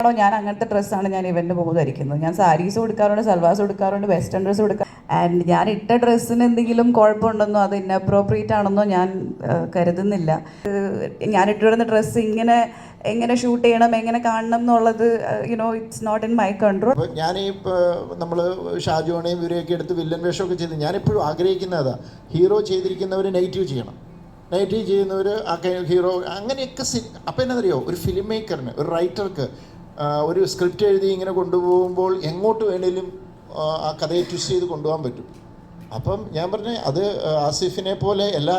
ആണോ? ഞാൻ അങ്ങനത്തെ ഡ്രസ്സാണ് ഞാൻ ഇവന്റ് പോകുമ്പോൾ ധരിക്കുന്നത്. ഞാൻ സാരീസ് കൊടുക്കാറുണ്ട് സൽവാസ് കൊടുക്കാറുണ്ട് വെസ്റ്റേൺ ഡ്രസ്സ് കൊടുക്കാം ആൻഡ് ഞാൻ ഇട്ട ഡ്രസ്സിന് എന്തെങ്കിലും കുഴപ്പമുണ്ടെന്നോ അത് ഇന്നപ്രോപ്രിയേറ്റ് ആണെന്നോ ഞാൻ കരുതുന്നില്ല. ഞാൻ ഇട്ടിരുന്ന ഡ്രസ്സ് ഇങ്ങനെ എങ്ങനെ ഷൂട്ട് ചെയ്യണം എങ്ങനെ കാണണം എന്നുള്ളത് you know it's not in my control ഞാൻ ഈ നമ്മൾ ഷാജോണയും ഇവരെയൊക്കെ എടുത്ത് വില്ലൻ വേഷമൊക്കെ ചെയ്ത് ഞാനിപ്പോഴും ആഗ്രഹിക്കുന്നത് ഹീറോ ചെയ്തിരിക്കുന്നവർ നെഗറ്റീവ് ചെയ്യണം. നെഗറ്റീവ് ചെയ്യുന്നവർ ആ ഹീറോ അങ്ങനെയൊക്കെ അപ്പം എന്നറിയോ ഒരു ഫിലിം മേക്കറിന് ഒരു റൈറ്റർക്ക് ഒരു സ്ക്രിപ്റ്റ് എഴുതി ഇങ്ങനെ കൊണ്ടുപോകുമ്പോൾ എങ്ങോട്ട് വേണേലും ആ, കഥയെ ട്വിസ്റ്റ് ചെയ്ത് കൊണ്ടുപോകാൻ പറ്റും. അപ്പം ഞാൻ പറഞ്ഞ അത് ആസിഫിനെ പോലെ എല്ലാ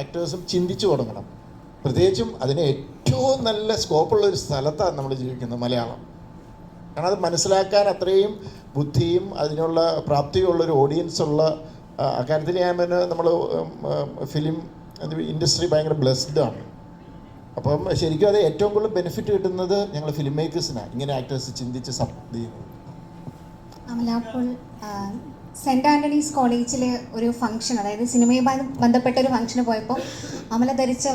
ആക്ടേഴ്സും ചിന്തിച്ചു തുടങ്ങണം. പ്രത്യേകിച്ചും അതിന് ഏറ്റവും നല്ല സ്കോപ്പുള്ള ഒരു സ്ഥലത്താണ് നമ്മൾ ജീവിക്കുന്നത് മലയാളം. കാരണം അത് മനസ്സിലാക്കാൻ അത്രയും ബുദ്ധിയും അതിനുള്ള പ്രാപ്തിയുള്ള ഒരു ഓഡിയൻസ് ഉള്ള അക്കാര്യത്തിൽ ഞാൻ പിന്നെ നമ്മൾ ഫിലിം ഇൻഡസ്ട്രി ഭയങ്കര ബ്ലെസ്ഡ് ആണ്. അപ്പം ശരിക്കും അത് ഏറ്റവും കൂടുതൽ ബെനിഫിറ്റ് കിട്ടുന്നത് ഞങ്ങൾ ഫിലിം മേക്കേഴ്സിനാണ് ഇങ്ങനെ ആക്ടേഴ്സ് ചിന്തിച്ച് അമല അപ്പോൾ ആ, സെന്റ് ആന്റണീസ് കോളേജിൽ ഒരു ഫംഗ്ഷൻ അതായത് സിനിമയുമായി ബന്ധപ്പെട്ട ഒരു ഫംഗ്ഷന് പോയപ്പോൾ അമല ധരിച്ച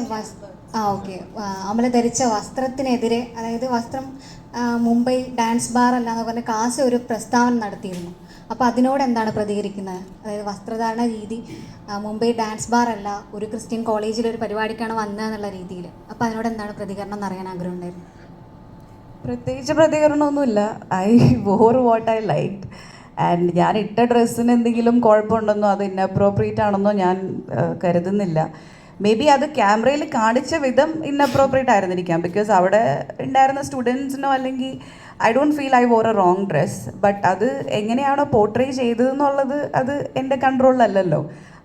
ആ ഓക്കെ അമല ധരിച്ച വസ്ത്രത്തിനെതിരെ അതായത് വസ്ത്രം മുംബൈ ഡാൻസ് ബാർ അല്ലാന്ന് പറഞ്ഞ കാസ് ഒരു പ്രസ്താവന നടത്തിയിരുന്നു. അപ്പോൾ അതിനോട് എന്താണ് പ്രതികരിക്കുന്നത്? അതായത് വസ്ത്രധാരണ രീതി മുംബൈ ഡാൻസ് ബാർ അല്ല ഒരു ക്രിസ്ത്യൻ കോളേജിൽ ഒരു പരിപാടിക്കാണ് വന്നതെന്നുള്ള രീതിയിൽ അപ്പോൾ അതിനോട് എന്താണ് പ്രതികരണം എന്നറിയാൻ ആഗ്രഹമുണ്ടായിരുന്നു? പ്രത്യേകിച്ച് പ്രതികരണമൊന്നുമില്ല. I wore what I like. And ഞാൻ ഇട്ട ഡ്രസ്സിന് എന്തെങ്കിലും കുഴപ്പമുണ്ടെന്നോ അത് ഇന്നപ്രോപ്രിയേറ്റ് ആണെന്നോ ഞാൻ കരുതുന്നില്ല. മേ ബി അത് ക്യാമറയിൽ കാണിച്ച വിധം ഇന്നപ്രോപ്രിയേറ്റ് ആയിരുന്നിരിക്കാം. ബിക്കോസ് അവിടെ ഉണ്ടായിരുന്ന സ്റ്റുഡൻസിനോ അല്ലെങ്കിൽ I don't feel I wore a wrong dress but അത് എങ്ങനെയാണോ പോർട്രേ ചെയ്തതെന്നുള്ളത് അത് എന്റെ കൺട്രോളിലല്ലല്ലോ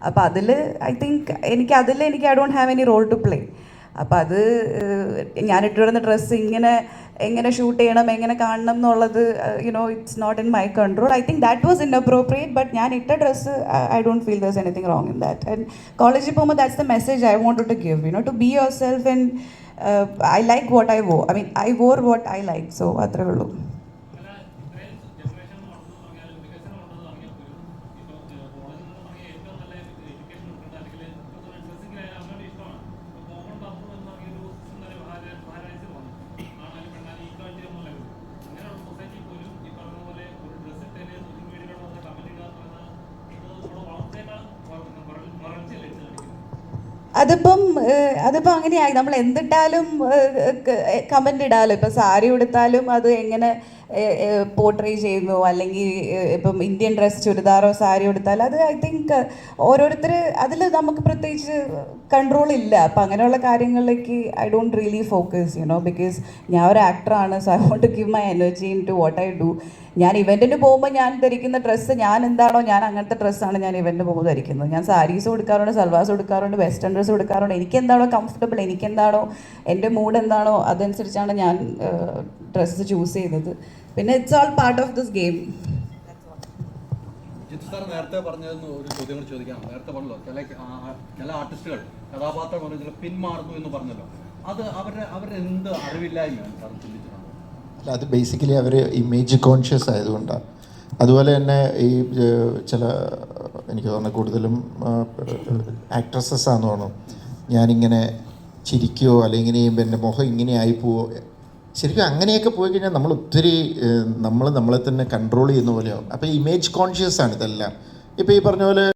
അപ്പോൾ അതിൽ ഐ തിങ്ക് എനിക്ക് അതിൽ എനിക്ക് I don't have any role to play അപ്പം അത് ഞാൻ ഇട്ടിരുന്ന ഡ്രസ്സ് ഇങ്ങനെ എങ്ങനെ ഷൂട്ട് ചെയ്യണം എങ്ങനെ കാണണം എന്നുള്ളത് you know it's not in my control I think that was inappropriate but ഞാൻ ഇട്ട dress I don't feel this anything wrong in that and കോളേജിൽ പോകുമ്പോൾ that's the message I want to give you know to be yourself and I like what I wo I mean I wore what I like so അത്രേ ഉള്ളൂ. അതിപ്പം അതിപ്പോൾ അതിപ്പം അങ്ങനെയായി. നമ്മൾ എന്തിട്ടാലും comment ഇടാമല്ലോ ഇപ്പം സാരി ഉടുത്താലും അത് എങ്ങനെ പോർട്രേ ചെയ്യുന്നു. അല്ലെങ്കിൽ ഇപ്പം ഇന്ത്യൻ ഡ്രസ് ചുരിദാറോ സാരി എടുത്താൽ അത് ഐ തിങ്ക് ഓരോരുത്തർ അതിൽ നമുക്ക് പ്രത്യേകിച്ച് കൺട്രോൾ ഇല്ല. അപ്പം അങ്ങനെയുള്ള കാര്യങ്ങളിലേക്ക് I don't really focus you know because ഞാൻ ഒരു ആക്ടറാണ് so I want give my energy into what I do ഞാൻ ഇവന്റിന് പോകുമ്പോൾ ഞാൻ ധരിക്കുന്ന ഡ്രസ്സ് ഞാൻ എന്താണോ ഞാൻ അങ്ങനത്തെ ഡ്രസ്സാണ് ഞാൻ ഇവന്റിന് പോകുമ്പോൾ ധരിക്കുന്നത്. ഞാൻ സാരീസ് കൊടുക്കാറുണ്ട് സൽവാസ് കൊടുക്കാറുണ്ട് വെസ്റ്റേൺ ഡ്രസ്സ് കൊടുക്കാറുണ്ട് എനിക്ക് എന്താണോ കംഫർട്ടബിൾ എനിക്ക് എന്താണോ എന്റെ മൂഡ് എന്താണോ അതനുസരിച്ചാണ് ഞാൻ ഡ്രസ്സ് ചൂസ് ചെയ്തത് പിന്നെ it's all part of this game നേരത്തെ പറഞ്ഞതെന്ന് ഒരു ചോദ്യം കൂടി ചോദിക്കാം. നേരത്തെ പറഞ്ഞല്ലോ ചില ചില ആർട്ടിസ്റ്റുകൾ കഥാപാത്രം പറഞ്ഞാൽ പിന്മാറുന്നു എന്ന് പറഞ്ഞല്ലോ. അത് അവരുടെ അവരുടെ എന്ത് അറിവില്ലായ്മയാണ് സാർ ചിന്തിച്ചിട്ടുണ്ട് അല്ല അത് ബേസിക്കലി അവർ ഇമേജ് കോൺഷ്യസ് ആയതുകൊണ്ടാണ് അതുപോലെ തന്നെ ഈ ചില എനിക്ക് തോന്നുന്നു കൂടുതലും ആക്ട്രസസ് ആണെന്ന് തോന്നുന്നു. ഞാനിങ്ങനെ ചിരിക്കുകയോ അല്ലെങ്കിൽ എന്റെ മുഖം ഇങ്ങനെ ആയിപ്പോവോ ശരിക്കും അങ്ങനെയൊക്കെ പോയി കഴിഞ്ഞാൽ നമ്മൾ ഒത്തിരി നമ്മൾ നമ്മളെ തന്നെ കൺട്രോൾ ചെയ്യുന്ന പോലെയാവും. അപ്പോൾ ഇമേജ് കോൺഷ്യസ് ആണ് ഇതെല്ലാം. ഇപ്പോൾ ഈ പറഞ്ഞ പോലെ